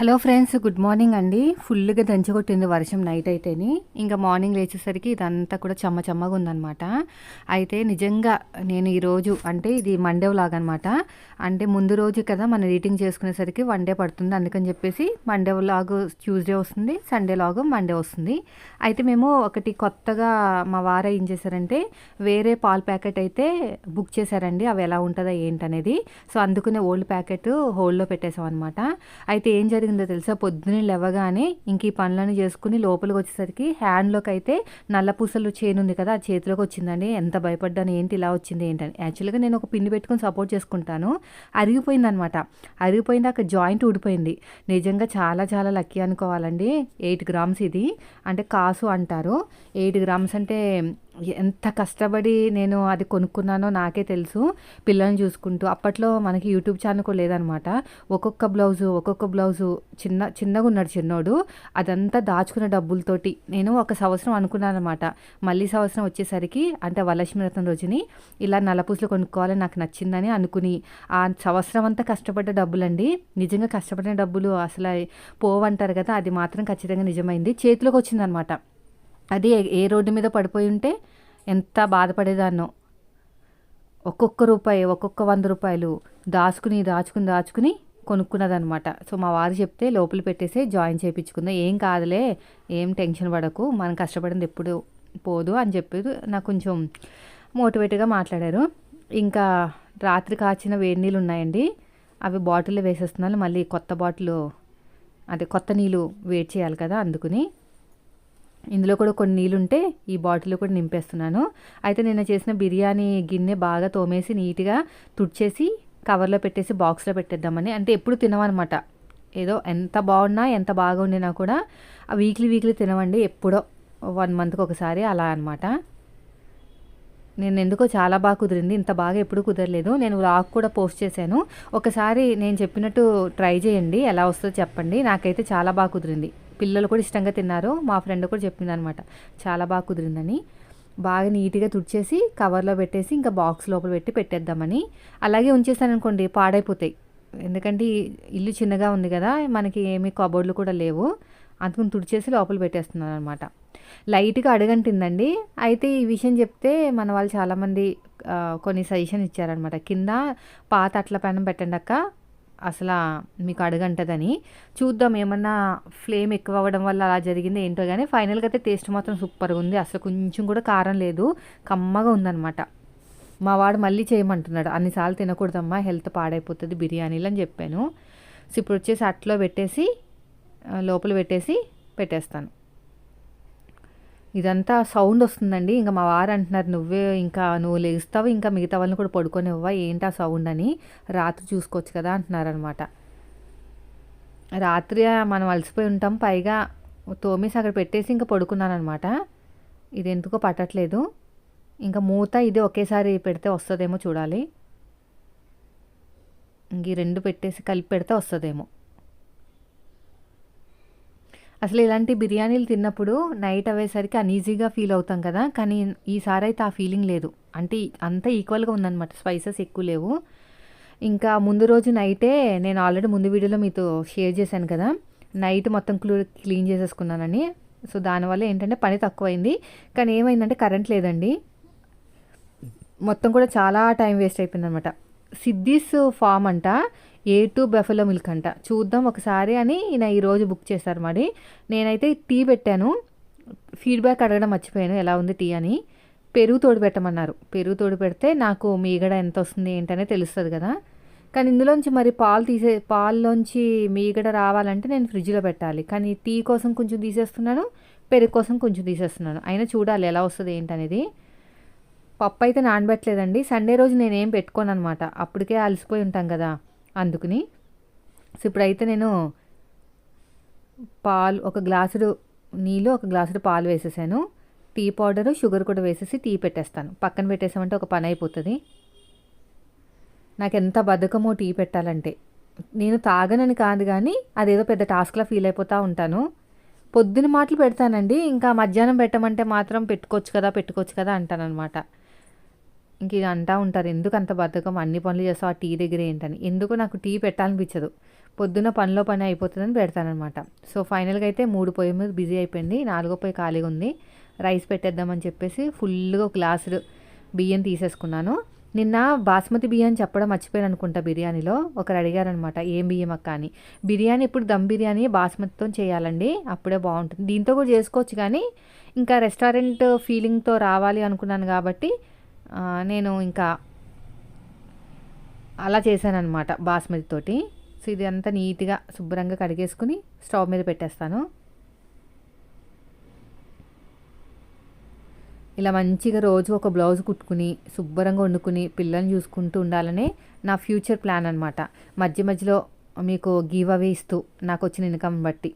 Hello friends good morning అండి. ఫుల్గా దంచగొట్టింది వర్షం నైట్ అయితేని. ఇంకా మార్నింగ్ లేచేసరికి ఇదంతా కూడా చెమ్మ చెమ్మగా ఉందన్నమాట అయితే నిజంగా నేను ఈరోజు అంటే ఇది మండే లాగా అనమాట అంటే ముందు రోజు కదా మనం రీటింగ్ చేసుకునేసరికి వన్ డే పడుతుంది. అందుకని చెప్పేసి మండే లాగు ట్యూస్డే వస్తుంది సండే లాగు మండే వస్తుంది. అయితే మేము ఒకటి కొత్తగా మా వారు ఏం చేశారంటే వేరే పాల్ ప్యాకెట్ అయితే బుక్ చేశారండి. అవి ఎలా ఉంటుందో ఏంటనేది. సో అందుకనే ఓల్డ్ ప్యాకెట్ హోల్డ్లో పెట్టేసాం అనమాట అయితే ఏం జరిగింది తెలుసా? పొద్దున్నే లేవగానే ఇంక ఈ పనులను చేసుకుని లోపలికి వచ్చేసరికి హ్యాండ్లోకి అయితే నల్ల పూసలు చేను ఉంది కదా ఆ చేతిలోకి వచ్చిందండి. ఎంత భయపడ్డాను ఏంటి ఇలా వచ్చింది ఏంటని యాక్చువల్గా నేను ఒక పిండి పెట్టుకుని సపోర్ట్ చేసుకుంటాను. అరిగిపోయింది అనమాట అరిగిపోయింది అక్కడ జాయింట్ ఊడిపోయింది. నిజంగా చాలా చాలా లక్కీ అనుకోవాలండి. ఎయిట్ గ్రామ్స్ ఇది. అంటే కాసు అంటారు. ఎయిట్ గ్రామ్స్ అంటే ఎంత కష్టపడి నేను అది కొనుక్కున్నానో నాకే తెలుసు. పిల్లల్ని చూసుకుంటూ అప్పట్లో మనకి యూట్యూబ్ ఛానల్ కూడా లేదనమాట. ఒక్కొక్క బ్లౌజు ఒక్కొక్క బ్లౌజు చిన్న చిన్నగా ఉన్నాడు చిన్నోడు. అదంతా దాచుకున్న డబ్బులతోటి నేను ఒక సంవత్సరం అనుకున్నాను అనమాట మళ్ళీ సంవత్సరం వచ్చేసరికి అంటే వరలక్ష్మి వ్రతం రోజుని ఇలా నలపూసులు కొనుక్కోవాలని నాకు నచ్చిందని అనుకుని ఆ సంవత్సరం అంతా కష్టపడ్డ డబ్బులండి. నిజంగా కష్టపడిన డబ్బులు అసలు పోవంటారు కదా అది మాత్రం ఖచ్చితంగా నిజమైంది. చేతిలోకి వచ్చిందనమాట. అది ఏ రోడ్డు మీద పడిపోయి ఉంటే ఎంత బాధపడేదాన్నో. ఒక్కొక్క రూపాయి ఒక్కొక్క వంద రూపాయలు దాచుకుని దాచుకుని దాచుకుని కొనుక్కున్నదనమాట సో మా వారు చెప్తే లోపల పెట్టేసి జాయిన్ చేయించుకుందాం. ఏం కాదులే ఏం టెన్షన్ పడకు మనం కష్టపడింది ఎప్పుడు పోదు అని చెప్పి నాకు కొంచెం మోటివేట్గా మాట్లాడారు. ఇంకా రాత్రి కాచిన వేడి నీళ్ళు ఉన్నాయండి. అవి బాటిల్లో వేసేస్తున్నాను. మళ్ళీ కొత్త బాటిల్ అదే కొత్త నీళ్ళు వేడి చేయాలి కదా అందుకుని. ఇందులో కూడా కొన్ని నీళ్ళు ఉంటే ఈ బాటిల్ కూడా నింపేస్తున్నాను. అయితే నేను చేసిన బిర్యానీ గిన్నె బాగా తోమేసి నీట్గా తుడిచేసి కవర్లో పెట్టేసి బాక్స్లో పెట్టేద్దామని. అంటే ఎప్పుడు తినమనమాట ఏదో ఎంత బాగున్నా ఎంత బాగా ఉండినా కూడా వీక్లీ వీక్లీ తినవండి. ఎప్పుడో వన్ మంత్కి ఒకసారి అలా అనమాట నేను ఎందుకో చాలా బాగా కుదిరింది. ఇంత బాగా ఎప్పుడు కుదరలేదు. నేను వ్లాగ్ కూడా పోస్ట్ చేశాను. ఒకసారి నేను చెప్పినట్టు ట్రై చేయండి. ఎలా వస్తుందో చెప్పండి. నాకైతే చాలా బాగా కుదిరింది. పిల్లలు కూడా ఇష్టంగా తిన్నారు. మా ఫ్రెండ్ కూడా చెప్పింది అనమాట చాలా బాగా కుదిరిందని. బాగా నీట్గా తుడిచేసి కవర్లో పెట్టేసి ఇంకా బాక్స్ లోపల పెట్టి పెట్టేద్దామని. అలాగే ఉంచేసాను అనుకోండి పాడైపోతాయి. ఎందుకంటే ఇల్లు చిన్నగా ఉంది కదా మనకి ఏమి కబోర్డ్లు కూడా లేవు. అందుకని తుడిచేసి లోపల పెట్టేస్తున్నాను అనమాట లైట్గా అడగంటిందండి అయితే ఈ విషయం చెప్తే మన వాళ్ళు చాలామంది కొన్ని సజెషన్ ఇచ్చారనమాట. కింద పాత అట్ల పెనం పెట్టండి అక్క అసలు మీకు అడగంటదని. చూద్దాం ఏమన్నా ఫ్లేమ్ ఎక్కువ అవ్వడం వల్ల అలా జరిగింది ఏంటో కానీ ఫైనల్గా అయితే టేస్ట్ మాత్రం సూపర్గా ఉంది అసలు కొంచెం కూడా కారం లేదు. కమ్మగా ఉందన్నమాట. మా వాడు మళ్ళీ చేయమంటున్నాడు. అన్నిసార్లు తినకూడదమ్మా హెల్త్ పాడైపోతుంది బిర్యానీలు అని చెప్పాను. సో ఇప్పుడు వచ్చేసి అట్లో పెట్టేసి లోపల పెట్టేసి పెట్టేస్తాను. ఇదంతా సౌండ్ వస్తుందండి. ఇంకా మా వారు అంటున్నారు నువ్వే ఇంకా నువ్వు లేస్తావు ఇంకా మిగతా వాళ్ళని కూడా పడుకోనివ్వవా? ఏంటి ఆ సౌండ్ అని? రాత్రి చూసుకోవచ్చు కదా అంటున్నారనమాట రాత్రి మనం అలసిపోయి ఉంటాం పైగా తోమేసి అక్కడ పెట్టేసి ఇంకా పడుకున్నాను అనమాట ఇది ఎందుకో పట్టట్లేదు. ఇంకా మూత ఇది ఒకేసారి పెడితే వస్తుందేమో చూడాలి. ఇంక ఈ రెండు పెట్టేసి కలిపి పెడితే వస్తుందేమో. అసలు ఇలాంటి బిర్యానీలు తిన్నప్పుడు నైట్ అయ్యేసరికి అన్ఈజీగా ఫీల్ అవుతాం కదా. కానీ ఈసారి అయితే ఆ ఫీలింగ్ లేదు. అంటే అంత ఈక్వల్గా ఉందన్నమాట. స్పైసెస్ ఎక్కువ లేవు. ఇంకా ముందు రోజు నైటే నేను ఆల్రెడీ ముందు వీడియోలో మీతో షేర్ చేశాను కదా. నైట్ మొత్తం క్లూ క్లీన్ చేసేసుకున్నానని. సో దానివల్ల ఏంటంటే పని తక్కువైంది. కానీ ఏమైందంటే కరెంట్ లేదండి. మొత్తం కూడా చాలా టైం వేస్ట్ అయిపోయింది అనమాట సిద్దిస్ ఫామ్ అంట. ఏ టూ బెఫలో మిల్క్ అంట. చూద్దాం ఒకసారి అని ఈయన ఈరోజు బుక్ చేశారు మరి. నేనైతే టీ పెట్టాను. ఫీడ్బ్యాక్ అడగడం మర్చిపోయాను. ఎలా ఉంది టీ అని. పెరుగు తోడు పెట్టమన్నారు. పెరుగు తోడు పెడితే నాకు మీగడ ఎంత వస్తుంది ఏంటనే తెలుస్తుంది కదా. కానీ ఇందులోంచి మరి పాలు తీసే పాల్లోంచి మీగడ రావాలంటే నేను ఫ్రిడ్జ్లో పెట్టాలి. కానీ టీ కోసం కొంచెం తీసేస్తున్నాను. పెరుగు కోసం కొంచెం తీసేస్తున్నాను. అయినా చూడాలి ఎలా వస్తుంది ఏంటనేది. పప్పు అయితే నానబెట్టలేదండి. సండే రోజు నేనేం పెట్టుకోను అనమాట అప్పటికే అలసిపోయి ఉంటాం కదా. అందుకుని. సో ఇప్పుడైతే నేను పాలు ఒక గ్లాసుడు నీళ్ళు ఒక గ్లాసుడు పాలు వేసేసాను. టీ పౌడరు షుగర్ కూడా వేసేసి టీ పెట్టేస్తాను. పక్కన పెట్టేసామంటే ఒక పని అయిపోతుంది. నాకు ఎంత బద్ధకమో టీ పెట్టాలంటే. నేను తాగనని కాదు కానీ అదేదో పెద్ద టాస్క్లా ఫీల్ అయిపోతూ ఉంటాను. పొద్దున మాటలు పెడతానండి. ఇంకా మధ్యాహ్నం పెట్టమంటే మాత్రం పెట్టుకోవచ్చు కదా పెట్టుకోవచ్చు కదా అంటానన్నమాట. ఇంక ఇది అంటూ ఉంటారు ఎందుకు అంత బద్ధకం? అన్ని పనులు చేస్తావు ఆ టీ దగ్గర ఏంటని ఎందుకు నాకు టీ పెట్టాలనిపించదు. పొద్దున్న పనిలో పని అయిపోతుందని పెడతానమాట సో ఫైనల్గా అయితే మూడు పొయ్యి మీద బిజీ అయిపోయింది. నాలుగో పొయ్యి ఖాళీగా ఉంది. రైస్ పెట్టేద్దామని చెప్పేసి ఫుల్గా ఒక గ్లాసు బియ్యం తీసేసుకున్నాను. నిన్న బాస్మతి బియ్యం చెప్పడం మర్చిపోయాను అనుకుంటా బిర్యానీలో. ఒకరు అడిగారనమాట ఏం బియ్యం అక్క అని. బిర్యానీ ఇప్పుడు దమ్ బిర్యానీ బాస్మతితో చేయాలండి అప్పుడే బాగుంటుంది. దీంతో కూడా చేసుకోవచ్చు కానీ ఇంకా రెస్టారెంట్ ఫీలింగ్తో రావాలి అనుకున్నాను కాబట్టి నేను ఇంకా అలా చేశానమాట బాస్మతి తోటి సో ఇది అంతా నీట్గా శుభ్రంగా కడిగేసుకుని స్టవ్ మీద పెట్టేస్తాను. ఇలా మంచిగా రోజు ఒక బ్లౌజ్ కుట్టుకుని శుభ్రంగా వండుకుని పిల్లల్ని చూసుకుంటూ ఉండాలనే నా ఫ్యూచర్ ప్లాన్ అనమాట మధ్య మధ్యలో మీకు గివ్ అవే ఇస్తూ నాకు వచ్చిన ఇన్కమ్ బట్టి.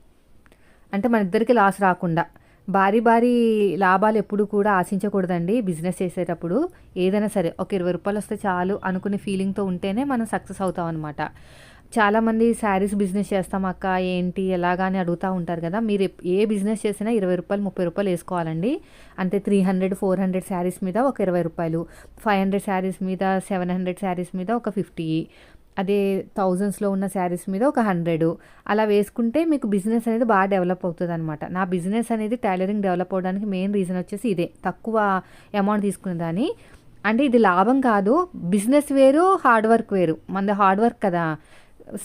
అంటే మన ఇద్దరికి లాస్ రాకుండా భారీ భారీ లాభాలు ఎప్పుడు కూడా ఆశించకూడదండి బిజినెస్ చేసేటప్పుడు. ఏదైనా సరే ఒక ఇరవై రూపాయలు వస్తే చాలు అనుకునే ఫీలింగ్తో ఉంటేనే మనం సక్సెస్ అవుతాం అనమాట చాలామంది శారీస్ బిజినెస్ చేస్తాం అక్క ఏంటి ఎలాగా అని అడుగుతూ ఉంటారు కదా. మీరు ఏ బిజినెస్ చేసినా ఇరవై రూపాయలు ముప్పై రూపాయలు వేసుకోవాలండి. అంటే three hundred four hundred saris మీద ఒక ఇరవై రూపాయలు ఫైవ్ హండ్రెడ్ శారీస్ మీద సెవెన్ హండ్రెడ్ శారీస్ మీద ఒక ఫిఫ్టీ. అదే థౌజండ్స్లో ఉన్న శారీస్ మీద ఒక హండ్రెడ్. అలా వేసుకుంటే మీకు బిజినెస్ అనేది బాగా డెవలప్ అవుతుంది అనమాట నా బిజినెస్ అనేది టైలరింగ్ డెవలప్ అవడానికి మెయిన్ రీజన్ వచ్చేసి ఇదే. తక్కువ అమౌంట్ తీసుకునేదాన్ని అంటే ఇది లాభం కాదు బిజినెస్ వేరు హార్డ్ వర్క్ వేరు. మనది హార్డ్ వర్క్ కదా.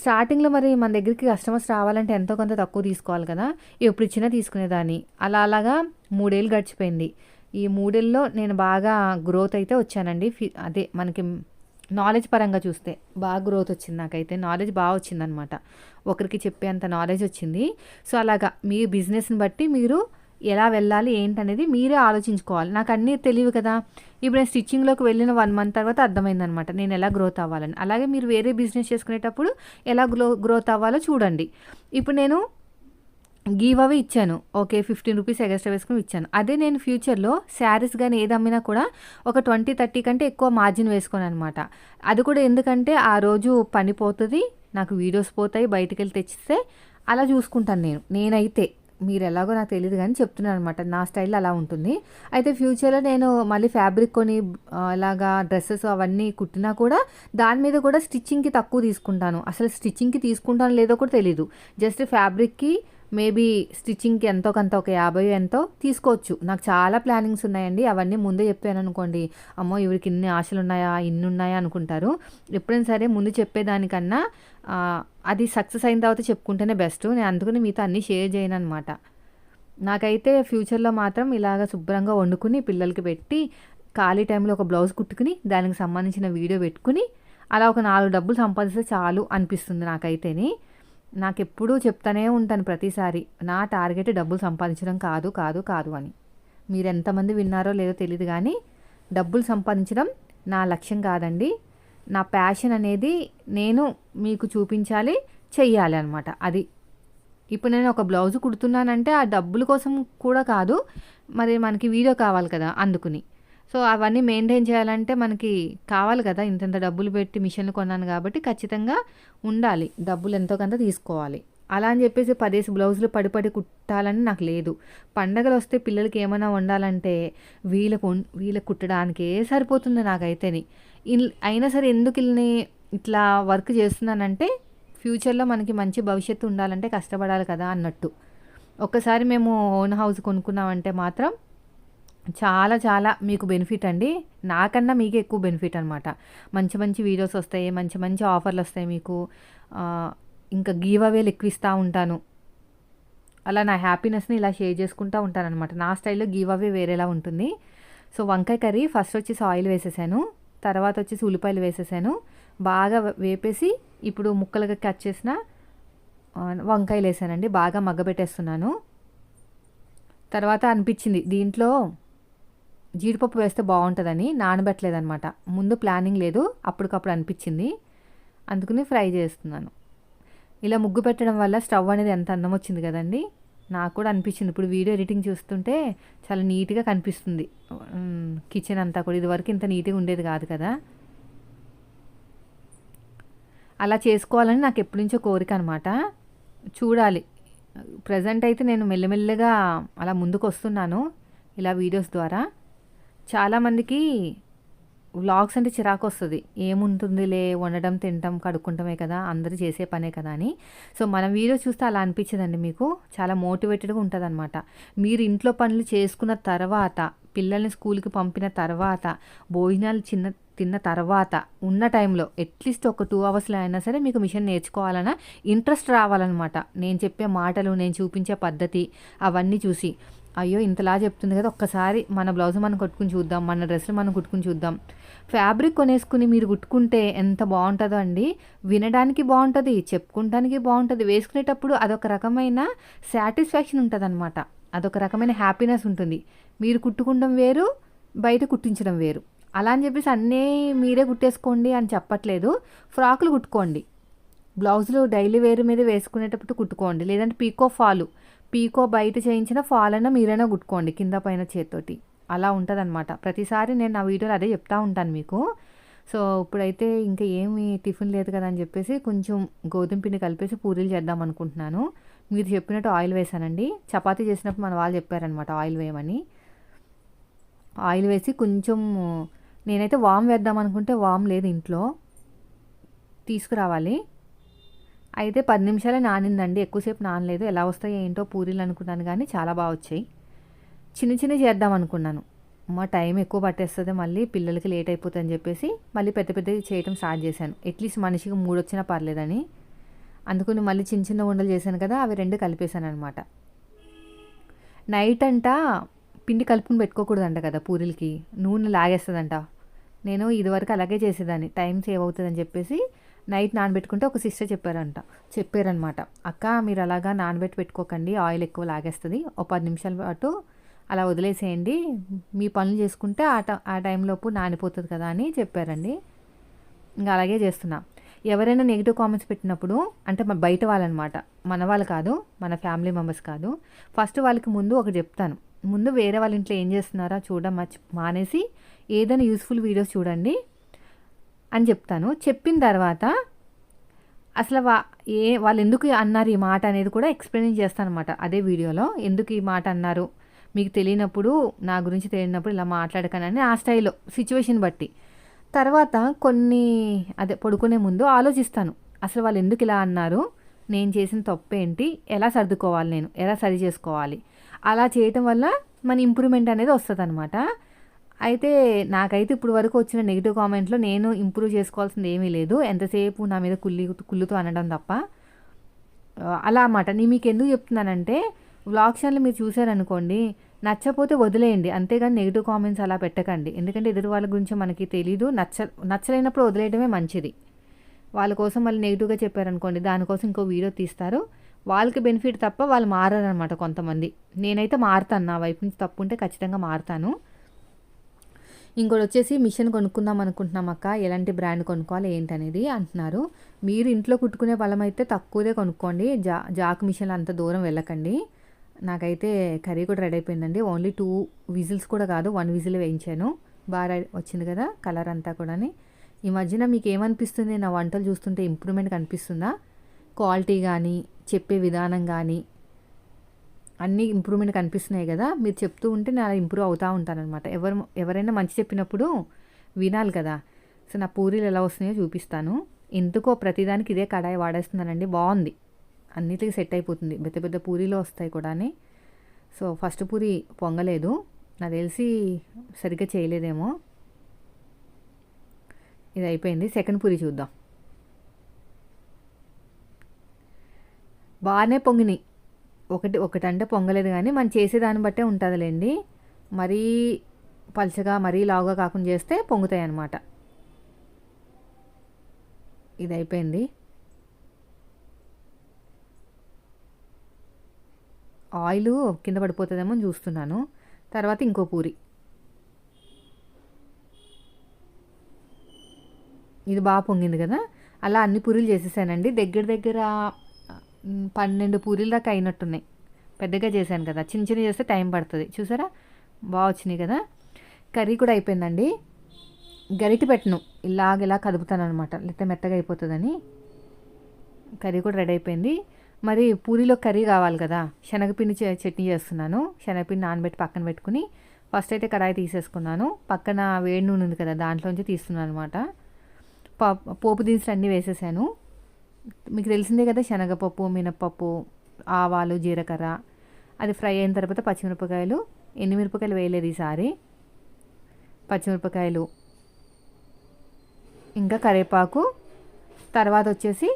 స్టార్టింగ్లో మరి మన దగ్గరికి కస్టమర్స్ రావాలంటే ఎంతో కొంత తక్కువ తీసుకోవాలి కదా. ఎప్పుడు ఇచ్చినా తీసుకునేదాన్ని అలా అలాగా మూడేళ్ళు గడిచిపోయింది. ఈ మూడేళ్ళలో నేను బాగా గ్రోత్ అయితే వచ్చానండి. అదే మనకి నాలెడ్జ్ పరంగా చూస్తే బాగా గ్రోత్ వచ్చింది నాకైతే. నాలెడ్జ్ బాగా వచ్చిందనమాట ఒకరికి చెప్పేంత నాలెడ్జ్ వచ్చింది. సో అలాగా మీ బిజినెస్ని బట్టి మీరు ఎలా వెళ్ళాలి ఏంటనేది మీరే ఆలోచించుకోవాలి. నాకు అన్నీ తెలియవు కదా. ఇప్పుడు నేను స్టిచ్చింగ్లోకి వెళ్ళిన వన్ మంత్ తర్వాత అర్థమైందనమాట నేను ఎలా గ్రోత్ అవ్వాలని. అలాగే మీరు వేరే బిజినెస్ చేసుకునేటప్పుడు ఎలా గ్రో గ్రోత్ అవ్వాలో చూడండి. ఇప్పుడు నేను గీవ్ అవే ఇచ్చాను. ఓకే ఫిఫ్టీన్ రూపీస్ ఎగస్ట్రా వేసుకుని ఇచ్చాను. అదే నేను ఫ్యూచర్లో శారీస్ కానీ ఏది అమ్మినా కూడా ఒక ట్వంటీ థర్టీ కంటే ఎక్కువ మార్జిన్ వేసుకోను అనమాట అది కూడా ఎందుకంటే ఆ రోజు పని పోతుంది నాకు వీడియోస్ పోతాయి బయటికి వెళ్ళి తెచ్చిస్తే అలా చూసుకుంటాను నేను. నేనైతే మీరు ఎలాగో నాకు తెలియదు కానీ చెప్తున్నాను అనమాట నా స్టైల్ అలా ఉంటుంది. అయితే ఫ్యూచర్లో నేను మళ్ళీ ఫ్యాబ్రిక్ కొని అలాగా డ్రెస్సెస్ అవన్నీ కుట్టినా కూడా దాని మీద కూడా స్టిచ్చింగ్కి తక్కువ తీసుకుంటాను. అసలు స్టిచ్చింగ్కి తీసుకుంటాను లేదో కూడా తెలీదు. జస్ట్ ఫ్యాబ్రిక్కి మేబీ స్టిచ్చింగ్కి ఎంతో కొంత ఒక యాభై ఎంతో తీసుకోవచ్చు. నాకు చాలా ప్లానింగ్స్ ఉన్నాయండి. అవన్నీ ముందే చెప్పాను అనుకోండి. అమ్మో ఇవరికి ఇన్ని ఆశలు ఉన్నాయా ఇన్ని ఉన్నాయా అనుకుంటారు. ఎప్పుడైనా సరే ముందు చెప్పేదానికన్నా అది సక్సెస్ అయిన తర్వాత చెప్పుకుంటేనే బెస్ట్. నేను అందుకని మీతో అన్నీ షేర్ చేయను అనమాట నాకైతే ఫ్యూచర్లో మాత్రం ఇలాగ శుభ్రంగా వండుకుని పిల్లలకి పెట్టి ఖాళీ టైంలో ఒక బ్లౌజ్ కుట్టుకుని దానికి సంబంధించిన వీడియో పెట్టుకుని అలా ఒక నాలుగు డబ్బులు సంపాదిస్తే చాలు అనిపిస్తుంది నాకైతేనే. నాకు ఎప్పుడూ చెప్తానే ఉంటాను ప్రతిసారి నా టార్గెట్ డబ్బులు సంపాదించడం కాదు కాదు కాదు అని. మీరు ఎంతమంది విన్నారో లేదో తెలియదు కానీ డబ్బులు సంపాదించడం నా లక్ష్యం కాదండి. నా ప్యాషన్ అనేది నేను మీకు చూపించాలి చెయ్యాలి అనమాట అది. ఇప్పుడు నేను ఒక బ్లౌజ్ కుడుతున్నానంటే ఆ డబ్బుల కోసం కూడా కాదు మరి మనకి వీడియో కావాలి కదా అందుకుని. సో అవన్నీ మెయింటైన్ చేయాలంటే మనకి కావాలి కదా. ఇంతంత డబ్బులు పెట్టి మిషన్లు కొన్నాను కాబట్టి ఖచ్చితంగా ఉండాలి. డబ్బులు ఎంతో కొంత తీసుకోవాలి. అలా అని చెప్పేసి పదేసి బ్లౌజులు పడిపడి కుట్టాలని నాకు లేదు. పండగలు వస్తే పిల్లలకి ఏమైనా వండాలంటే వీళ్ళకు వీళ్ళకి కుట్టడానికే సరిపోతుంది నాకైతేని. అయినా సరే ఎందుకు ఇల్ని ఇట్లా వర్క్ చేస్తున్నానంటే ఫ్యూచర్లో మనకి మంచి భవిష్యత్తు ఉండాలంటే కష్టపడాలి కదా అన్నట్టు. ఒక్కసారి మేము ఓన్ హౌస్ కొనుక్కున్నామంటే మాత్రం చాలా చాలా మీకు బెనిఫిట్ అండి. నాకన్నా మీకు ఎక్కువ బెనిఫిట్ అనమాట మంచి మంచి వీడియోస్ వస్తాయి మంచి మంచి ఆఫర్లు వస్తాయి మీకు. ఇంకా గీవ్ అవేలు ఎక్కువ ఇస్తూ ఉంటాను. అలా నా హ్యాపీనెస్ని ఇలా షేర్ చేసుకుంటూ ఉంటాను అనమాట నా స్టైల్లో గీవ్ అవే వేరేలా ఉంటుంది. సో వంకాయ కర్రీ ఫస్ట్ వచ్చేసి ఆయిల్ వేసేసాను. తర్వాత వచ్చేసి ఉల్లిపాయలు వేసేసాను. బాగా వేపేసి ఇప్పుడు ముక్కలుగా కట్ చేసిన వంకాయలు వేసానండి. బాగా మగ్గబెట్టేస్తున్నాను. తర్వాత అనిపించింది దీంట్లో జీడిపప్పు వేస్తే బాగుంటుందని నానబెట్టలేదనమాట ముందు ప్లానింగ్ లేదు అప్పటికప్పుడు అనిపించింది. అందుకని ఫ్రై చేస్తున్నాను. ఇలా ముగ్గు పెట్టడం వల్ల స్టవ్ అనేది ఎంత అందం వచ్చింది కదండి? నాకు కూడా అనిపించింది. ఇప్పుడు వీడియో ఎడిటింగ్ చూస్తుంటే చాలా నీట్గా కనిపిస్తుంది. కిచెన్ అంతా కూడా ఇదివరకు ఇంత నీట్గా ఉండేది కాదు కదా? అలా చేసుకోవాలని నాకు ఎప్పటి నుంచో కోరిక అనమాట చూడాలి. ప్రజెంట్ అయితే నేను మెల్లమెల్లగా అలా ముందుకు వస్తున్నాను. ఇలా వీడియోస్ ద్వారా. చాలామందికి వ్లాగ్స్ అంటే చిరాకు వస్తుంది ఏముంటుందిలే వండడం తినడం కడుక్కుంటమే కదా అందరూ చేసే పనే కదా అని. సో మన వీడియో చూస్తే అలా అనిపించదండి మీకు. చాలా మోటివేటెడ్గా ఉంటుంది అనమాట మీరు ఇంట్లో పనులు చేసుకున్న తర్వాత పిల్లల్ని స్కూల్కి పంపిన తర్వాత భోజనాలు చిన్న తిన్న తర్వాత ఉన్న టైంలో అట్లీస్ట్ ఒక టూ అవర్స్లో అయినా సరే మీకు మిషన్ నేర్చుకోవాలన్నా ఇంట్రెస్ట్ రావాలన్నమాట. నేను చెప్పే మాటలు నేను చూపించే పద్ధతి అవన్నీ చూసి. అయ్యో ఇంతలా చెప్తుంది కదా ఒక్కసారి మన బ్లౌజ్ మనం కుట్టుకుని చూద్దాం మన డ్రెస్సులు మనం కుట్టుకుని చూద్దాం. ఫ్యాబ్రిక్ కొనేసుకుని మీరు కుట్టుకుంటే ఎంత బాగుంటుందో అండి. వినడానికి బాగుంటుంది చెప్పుకుంటానికి బాగుంటుంది వేసుకునేటప్పుడు అదొక రకమైన సాటిస్ఫాక్షన్ ఉంటుంది అనమాట అదొక రకమైన హ్యాపీనెస్ ఉంటుంది. మీరు కుట్టుకుండం వేరు బయట కుట్టించడం వేరు. అలా అని చెప్పేసి అన్నీ మీరే కుట్టేసుకోండి అని చెప్పట్లేదు. ఫ్రాకులు కుట్టుకోండి. బ్లౌజులు డైలీ వేరు మీద వేసుకునేటప్పుడు కుట్టుకోండి. లేదంటే పీకో ఫాలు. పీకో బయట చేయించిన ఫాల్ అయినా మీరైనా కుట్టుకోండి కింద పైన చేత్తోటి. అలా ఉంటుంది అనమాట ప్రతిసారి నేను నా వీడియోలో అదే చెప్తా ఉంటాను మీకు. సో ఇప్పుడైతే ఇంకా ఏమి టిఫిన్ లేదు కదా అని చెప్పేసి కొంచెం గోధుమ పిండి కలిపేసి పూరీలు చేద్దాం అనుకుంటున్నాను. మీరు చెప్పినట్టు ఆయిల్ వేసానండి. చపాతీ చేసినప్పుడు మన వాళ్ళు చెప్పారనమాట ఆయిల్ వేయమని. ఆయిల్ వేసి కొంచెం నేనైతే వామ్ వేద్దాం అనుకుంటే వామ్ లేదు ఇంట్లో. తీసుకురావాలి. అయితే పది నిమిషాలే నానిందండి. ఎక్కువసేపు నానలేదు. ఎలా వస్తాయో ఏంటో పూరీలు అనుకున్నాను కానీ చాలా బాగా వచ్చాయి. చిన్న చిన్న చేద్దాం అనుకున్నాను. మా టైం ఎక్కువ పట్టేస్తుంది. మళ్ళీ పిల్లలకి లేట్ అయిపోతుంది అని చెప్పేసి మళ్ళీ పెద్ద పెద్దవి చేయటం స్టార్ట్ చేశాను. అట్లీస్ట్ మనిషికి మూడు వచ్చినా పర్లేదని. అందుకని మళ్ళీ చిన్న చిన్న ఉండలు చేశాను కదా అవి రెండు కలిపేశాను అనమాట నైట్ అంట పిండి కలుపుకుని పెట్టుకోకూడదంట కదా పూరీలకి. నూనె లాగేస్తుందంట. నేను ఇదివరకు అలాగే చేసేదాన్ని. టైం సేవ్ అవుతుందని చెప్పేసి నైట్ నానబెట్టుకుంటే ఒక సిస్టర్ చెప్పారంట. చెప్పారనమాట అక్క మీరు అలాగా నానబెట్టి పెట్టుకోకండి ఆయిల్ ఎక్కువ లాగేస్తుంది. ఒక పది నిమిషాల పాటు అలా వదిలేసేయండి. మీ పనులు చేసుకుంటే ఆ ఆ టైంలోపు నానిపోతుంది కదా అని చెప్పారండి. ఇంకా అలాగే చేస్తున్నా. ఎవరైనా నెగిటివ్ కామెంట్స్ పెట్టినప్పుడు అంటే మన బయట వాళ్ళనమాట మన వాళ్ళు కాదు మన ఫ్యామిలీ మెంబర్స్ కాదు. ఫస్ట్ వాళ్ళకి ముందు ఒకటి చెప్తాను. ముందు వేరే వాళ్ళ ఇంట్లో ఏం చేస్తున్నారా చూడడం మానేసి ఏదైనా యూస్ఫుల్ వీడియోస్ చూడండి. అని చెప్తాను. చెప్పిన తర్వాత అసలు వా ఏ వాళ్ళు ఎందుకు అన్నారు ఈ మాట అనేది కూడా ఎక్స్ప్లెయిన్ చేస్తాను అనమాట అదే వీడియోలో. ఎందుకు ఈ మాట అన్నారు? మీకు తెలియనప్పుడు నా గురించి తెలియనప్పుడు ఇలా మాట్లాడకనని ఆ స్టైల్లో సిచ్యువేషన్ బట్టి. తర్వాత కొన్ని అదే పడుకునే ముందు ఆలోచిస్తాను. అసలు వాళ్ళు ఎందుకు ఇలా అన్నారు? నేను చేసిన తప్పు ఏంటి? ఎలా సర్దుకోవాలి నేను? ఎలా సరి చేసుకోవాలి? అలా చేయటం వల్ల మన ఇంప్రూవ్మెంట్ అనేది వస్తుంది అనమాట అయితే నాకైతే ఇప్పుడు వరకు వచ్చిన నెగిటివ్ కామెంట్లో నేను ఇంప్రూవ్ చేసుకోవాల్సింది ఏమీ లేదు. ఎంతసేపు నా మీద కుల్లి కుళ్ళుతో అనడం తప్ప. అలా అన్నమాట. నేను మీకు ఎందుకు చెప్తున్నానంటే వ్లాగ్ ఛానల్ మీరు చూసారనుకోండి నచ్చపోతే వదిలేయండి. అంతేగాని నెగిటివ్ కామెంట్స్ అలా పెట్టకండి. ఎందుకంటే ఎదురు వాళ్ళ గురించి మనకి తెలీదు. నచ్చ నచ్చలేనప్పుడు వదిలేయడమే మంచిది. వాళ్ళ కోసం మళ్ళీ నెగిటివ్గా చెప్పారనుకోండి దానికోసం ఇంకో వీడియో తీస్తారు. వాళ్ళకి బెనిఫిట్ తప్ప వాళ్ళు మారనమాట కొంతమంది. నేనైతే మారుతాను. నా వైపు నుంచి తప్పు ఉంటే ఖచ్చితంగా మారుతాను. ఇంకోటి వచ్చేసి మిషన్ కొనుక్కుందాం అనుకుంటున్నాం అక్క. ఎలాంటి బ్రాండ్ కొనుక్కోవాలి ఏంటనేది అంటున్నారు. మీరు ఇంట్లో కుట్టుకునే బలం అయితే తక్కువదే కొనుక్కోండి. జా జాక్ మిషన్లు అంత దూరం వెళ్ళకండి. నాకైతే కర్రీ కూడా రెడీ అయిపోయిందండి. ఓన్లీ టూ విజిల్స్ కూడా కాదు వన్ విజిల్ వేయించాను. బాగా వచ్చింది కదా కలర్ అంతా కూడా ఈ మధ్యన మీకు ఏమనిపిస్తుంది నా వంటలు చూస్తుంటే ఇంప్రూవ్మెంట్ కనిపిస్తుందా? క్వాలిటీ కానీ చెప్పే విధానం కానీ అన్నీ ఇంప్రూవ్మెంట్ కనిపిస్తున్నాయి కదా మీరు చెప్తూ ఉంటే నేను ఇంప్రూవ్ అవుతూ ఉంటానన్నమాట. ఎవరు ఎవరైనా మంచి చెప్పినప్పుడు వినాలి కదా. సో నా పూరీలు ఎలా వస్తున్నాయో చూపిస్తాను. ఎందుకో ప్రతిదానికి ఇదే కడాయి వాడేస్తున్నానండి. బాగుంది. అన్నిటికీ సెట్ అయిపోతుంది. పెద్ద పెద్ద పూరీలు వస్తాయి కూడా సో ఫస్ట్ పూరి పొంగలేదు. నాకు తెలిసి సరిగ్గా చేయలేదేమో. ఇది అయిపోయింది. సెకండ్ పూరి చూద్దాం. బాగానే పొంగినాయి. ఒకటి ఒకటంటే పొంగలేదు కానీ మనం చేసేదాన్ని బట్టే ఉంటుందిలేండి. మరీ పలుచగా మరీ లావుగా కాకుండా చేస్తే పొంగుతాయి అన్నమాట ఇది అయిపోయింది ఆయిల్ కింద పడిపోతుందేమో చూస్తున్నాను. తర్వాత ఇంకో పూరి. ఇది బాగా పొంగింది కదా? అలా అన్ని పూరీలు చేసేసానండి. దగ్గర దగ్గర పన్నెండు పూరీల దాకా అయినట్టున్నాయి. పెద్దగా చేశాను కదా. చిన్న చిన్న చేస్తే టైం పడుతుంది. చూసారా? బాగా వచ్చినాయి కదా. కర్రీ కూడా అయిపోయిందండి. గరిటి పెట్టను. ఇలాగ ఇలా కదుపుతాను అనమాట లేకపోతే మెత్తగా అయిపోతుందని. కర్రీ కూడా రెడీ అయిపోయింది. మరి పూరీలో కర్రీ కావాలి కదా. శనగపిండి చట్నీ చేస్తున్నాను. శనగపిండి నానబెట్టి పక్కన పెట్టుకుని ఫస్ట్ అయితే కడాయి తీసేసుకున్నాను. పక్కన వేడి నూనె ఉంది కదా దాంట్లోంచి తీస్తున్నాను అనమాట పోపు దినుసులు అన్నీ వేసేసాను. మీకు తెలిసిందే కదా శనగపప్పు మినప్పప్పు ఆవాలు జీలకర్ర. అది ఫ్రై అయిన తర్వాత పచ్చిమిరపకాయలు మిరపకాయలు వేయలేదు ఈసారి. పచ్చిమిరపకాయలు ఇంకా కరివేపాకు తర్వాత వచ్చేసి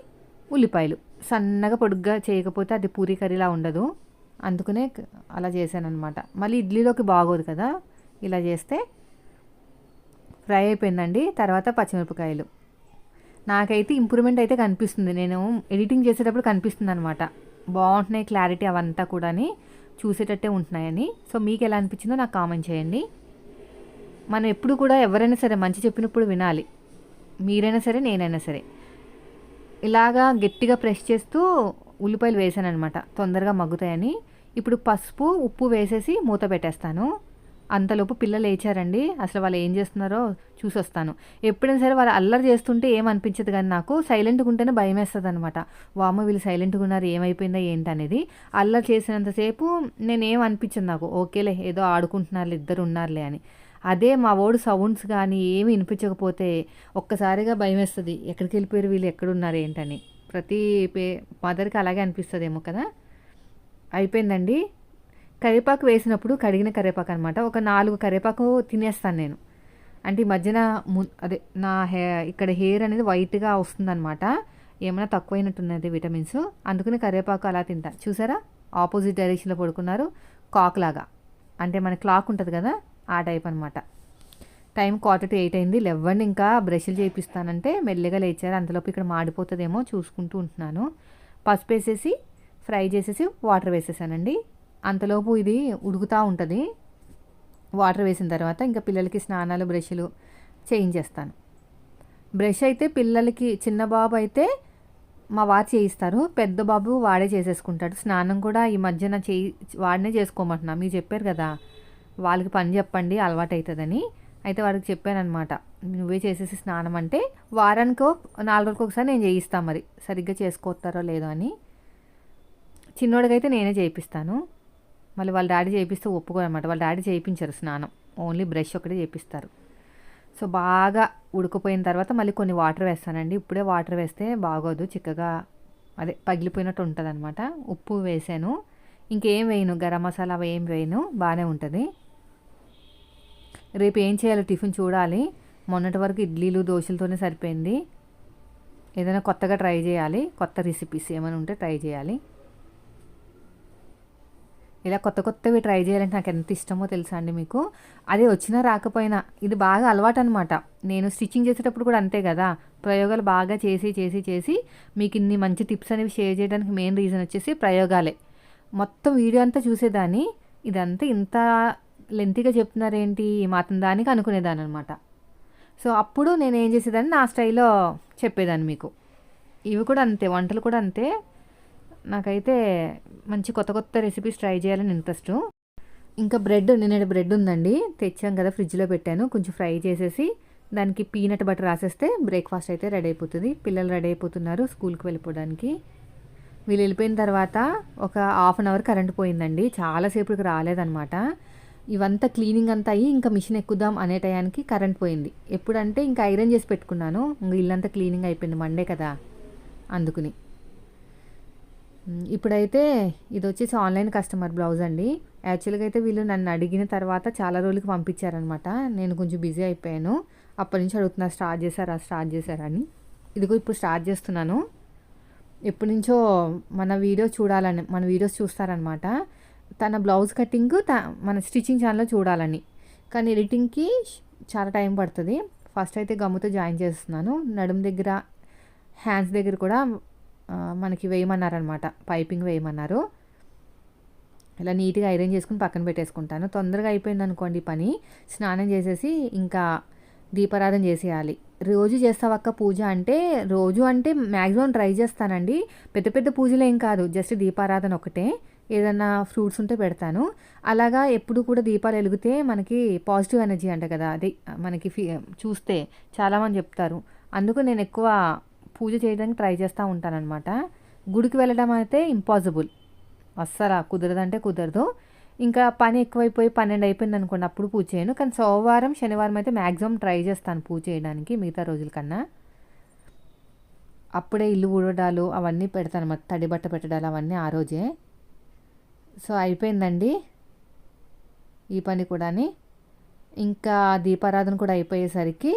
ఉల్లిపాయలు. సన్నగా పొడుగ్గా చేయకపోతే అది పూరీ కర్రీలా ఉండదు. అందుకనే అలా చేశాను అనమాట మళ్ళీ ఇడ్లీలోకి బాగోదు కదా ఇలా చేస్తే ఫ్రై అయిపోయిందండి. తర్వాత పచ్చిమిరపకాయలు. నాకైతే ఇంప్రూవ్మెంట్ అయితే కనిపిస్తుంది. నేను ఎడిటింగ్ చేసేటప్పుడు కనిపిస్తుంది అనమాట బాగుంటున్నాయి క్లారిటీ అవంతా కూడా చూసేటట్టే ఉంటున్నాయని. సో మీకు ఎలా అనిపించిందో నాకు కామెంట్ చేయండి. మనం ఎప్పుడు కూడా ఎవరైనా సరే మంచి చెప్పినప్పుడు వినాలి. మీరైనా సరే నేనైనా సరే. ఇలాగా గట్టిగా ప్రెస్ చేస్తూ ఉల్లిపాయలు వేసాను అనమాట తొందరగా మగ్గుతాయని. ఇప్పుడు పసుపు ఉప్పు వేసేసి మూత పెట్టేస్తాను. అంతలోపు పిల్లలు లేచారండి. అసలు వాళ్ళు ఏం చేస్తున్నారో చూసి వస్తాను ఎప్పుడైనా సరే వాళ్ళు అల్లరి చేస్తుంటే ఏమనిపించదు కానీ నాకు సైలెంట్గా ఉంటేనే భయం వేస్తుంది అనమాట వామ వీళ్ళు సైలెంట్గా ఉన్నారు ఏమైపోయిందా ఏంటి అనేది. అల్లరి చేసినంతసేపు నేనేం అనిపించింది నాకు. ఓకేలే ఏదో ఆడుకుంటున్నారు ఇద్దరు ఉన్నారులే అని. అదే మా ఓడు సౌండ్స్ కానీ ఏమి వినిపించకపోతే ఒక్కసారిగా భయం వేస్తుంది. ఎక్కడికి వెళ్ళిపోయారు వీళ్ళు ఎక్కడున్నారు ఏంటని. ప్రతి పే మదర్కి అలాగే అనిపిస్తుందేమో కదా. అయిపోయిందండి. కరివేపాకు వేసినప్పుడు కడిగిన కరివేపాకు అనమాట ఒక నాలుగు కరివేపాకు తినేస్తాను నేను. అంటే ఈ మధ్యన అదే నా హే ఇక్కడ హెయిర్ అనేది వైట్గా వస్తుందన్నమాట. ఏమైనా తక్కువైనట్టున్నది విటమిన్స్. అందుకని కరివేపాకు అలా తింటా. చూసారా? ఆపోజిట్ డైరెక్షన్లో పడుకున్నారు కాక్ లాగా అంటే మన క్లాక్ ఉంటుంది కదా ఆ టైప్ అనమాట టైం క్వార్టర్ టు ఎయిట్ అయింది. లెవెన్ ఇంకా బ్రష్లు చేయిస్తానంటే మెల్లిగా లేచారు. అంతలోపు ఇక్కడ మాడిపోతుందేమో చూసుకుంటూ ఉంటున్నాను. పసుపు వేసేసి ఫ్రై చేసేసి వాటర్ వేసేసానండి. అంతలోపు ఇది ఉడుకుతూ ఉంటుంది. వాటర్ వేసిన తర్వాత ఇంకా పిల్లలకి స్నానాలు బ్రష్లు చేయించేస్తాను. బ్రష్ అయితే పిల్లలకి చిన్న బాబు అయితే మా వారు చేయిస్తారు. పెద్ద బాబు వాడే చేసేసుకుంటాడు. స్నానం కూడా ఈ మధ్యన చేయి వాడినే చేసుకోమంటున్నా. మీరు చెప్పారు కదా వాళ్ళకి పని చెప్పండి అలవాటు అవుతుందని అయితే వాడికి చెప్పానమాట నువ్వే చేసేసి స్నానం అంటే వారానికో నాలుగు రోజులకు ఒకసారి నేను చేయిస్తాను మరి. సరిగ్గా చేసుకోతారో లేదో అని. చిన్నోడికైతే నేనే చేయిస్తాను మళ్ళీ వాళ్ళ డాడీ చేయిస్తే ఒప్పుకోరనమాట వాళ్ళ డాడీ చేయించారు స్నానం. ఓన్లీ బ్రష్ ఒకటే చేపిస్తారు సో బాగా ఉడికిపోయిన తర్వాత మళ్ళీ కొన్ని వాటర్ వేస్తానండి. ఇప్పుడే వాటర్ వేస్తే బాగోదు చిక్కగా అదే పగిలిపోయినట్టు ఉంటుంది అనమాట ఉప్పు వేసాను. ఇంకేం వేయను గరం మసాలా అవి ఏం వేయను బాగానే ఉంటుంది. రేపు ఏం చేయాలి టిఫిన్ చూడాలి. మొన్నటి వరకు ఇడ్లీలు దోశలతోనే సరిపోయింది. ఏదైనా కొత్తగా ట్రై చేయాలి. కొత్త రెసిపీస్ ఏమైనా ఉంటే ట్రై చేయాలి. ఇలా కొత్త కొత్తవి ట్రై చేయాలంటే నాకు ఎంత ఇష్టమో తెలుసా అండి మీకు? అదే వచ్చినా రాకపోయినా ఇది బాగా అలవాటు అనమాట నేను స్టిచ్చింగ్ చేసేటప్పుడు కూడా అంతే కదా. ప్రయోగాలు బాగా చేసి చేసి చేసి మీకు ఇన్ని మంచి టిప్స్ అనేవి షేర్ చేయడానికి మెయిన్ రీజన్ వచ్చేసి ప్రయోగాలే. మొత్తం వీడియో అంతా చూసేదాన్ని. ఇదంతా ఇంత లెంతీగా చెప్తున్నారేంటి? మాత్రం దానికి అనుకునేదాన్ని అనమాట సో అప్పుడు నేను ఏం చేసేదాన్ని? నా స్టైల్లో చెప్పేదాన్ని మీకు. ఇవి కూడా అంతే వంటలు కూడా అంతే. నాకైతే మంచి కొత్త కొత్త రెసిపీస్ ట్రై చేయాలని ఇంట్రెస్ట్ ఇంకా బ్రెడ్ నిన్నటి బ్రెడ్ ఉందండి. తెచ్చాం కదా ఫ్రిడ్జ్లో పెట్టాను. కొంచెం ఫ్రై చేసేసి దానికి పీనట్ బటర్ రాసేస్తే బ్రేక్ఫాస్ట్ అయితే రెడీ అయిపోతుంది. పిల్లలు రెడీ అయిపోతున్నారు స్కూల్కి వెళ్ళిపోవడానికి. వీళ్ళు వెళ్ళిపోయిన తర్వాత ఒక హాఫ్ అన్ అవర్ కరెంట్ పోయిందండి. చాలాసేపుకి రాలేదనమాట ఇవంతా క్లీనింగ్ అంతా అయ్యి ఇంకా మిషన్ ఎక్కుదాం అనే టయానికి కరెంట్ పోయింది. ఎప్పుడంటే ఇంకా ఐరన్ చేసి పెట్టుకున్నాను. ఇంకా ఇల్లంతా క్లీనింగ్ అయిపోయింది మండే కదా. అందుకుని. ఇప్పుడైతే ఇది వచ్చేసి ఆన్లైన్ కస్టమర్ బ్లౌజ్ అండి. యాక్చువల్గా అయితే వీళ్ళు నన్ను అడిగిన తర్వాత చాలా రోజులకి పంపించారనమాట. నేను కొంచెం బిజీ అయిపోయాను. అప్పటి నుంచి అడుగుతున్నా స్టార్ట్ చేశారా? స్టార్ట్ చేశారా? అని. ఇదిగో ఇప్పుడు స్టార్ట్ చేస్తున్నాను. ఎప్పటి నుంచో మన వీడియో చూడాలని మన వీడియోస్ చూస్తారనమాట. తన బ్లౌజ్ కటింగ్ త మన స్టిచ్చింగ్ ఛానల్లో చూడాలని. కానీ ఎడిటింగ్కి చాలా టైం పడుతుంది. ఫస్ట్ అయితే గమ్ముతో జాయిన్ చేస్తున్నాను. నడుము దగ్గర హ్యాండ్స్ దగ్గర కూడా మనకి వేయమన్నారనమాట పైపింగ్ వేయమన్నారు. ఇలా నీట్గా ఐరన్ చేసుకుని పక్కన పెట్టేసుకుంటాను. తొందరగా అయిపోయింది అనుకోండి పని. స్నానం చేసేసి ఇంకా దీపారాధన చేసేయాలి. రోజు చేస్తావక్క పూజ అంటే రోజు అంటే మ్యాక్సిమం ట్రై చేస్తానండి. పెద్ద పెద్ద పూజలు ఏం కాదు. జస్ట్ దీపారాధన ఒకటే. ఏదన్నా ఫ్రూట్స్ ఉంటే పెడతాను. అలాగా ఎప్పుడు కూడా దీపాలు వెలిగితే మనకి పాజిటివ్ ఎనర్జీ అంట కదా. అది మనకి ఫీ చూస్తే చాలామంది చెప్తారు. అందుకు నేను ఎక్కువ పూజ చేయడానికి ట్రై చేస్తూ ఉంటానన్నమాట. గుడికి వెళ్ళడం అయితే ఇంపాసిబుల్. అస్సలు కుదరదంటే కుదరదు. ఇంకా పని ఎక్కువైపోయి పన్నెండు అయిపోయింది అనుకోండి అప్పుడు పూజ చేయను. కానీ సోమవారం శనివారం అయితే మ్యాక్సిమం ట్రై చేస్తాను పూజ చేయడానికి మిగతా రోజుల కన్నా. అప్పుడే ఇల్లు ఊడడాలు అవన్నీ పెడతాను అన్నమాట. తడి బట్ట పెట్టడాలు అవన్నీ ఆ రోజే. సో అయిపోయిందండి ఈ పని కూడాని. ఇంకా దీపారాధన కూడా అయిపోయేసరికి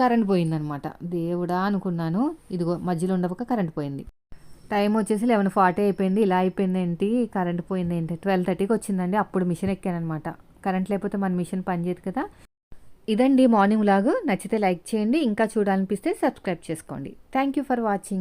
కరెంట్ పోయిందనమాట. దేవుడా అనుకున్నాను. ఇదిగో మధ్యలో ఉండవక కరెంట్ పోయింది. టైం వచ్చేసి లెవెన్ ఫార్టీ అయిపోయింది. ఇలా అయిపోయింది ఏంటి? కరెంట్ పోయింది ఏంటి? ట్వెల్వ్ థర్టీకి వచ్చిందండి. అప్పుడు మిషన్ ఎక్కానమాట కరెంట్ లేకపోతే మన మిషన్ పనిచేయదు కదా. ఇదండి మార్నింగ్ లాగు నచ్చితే లైక్ చేయండి. ఇంకా చూడాలనిపిస్తే సబ్స్క్రైబ్ చేసుకోండి. Thank you for watching.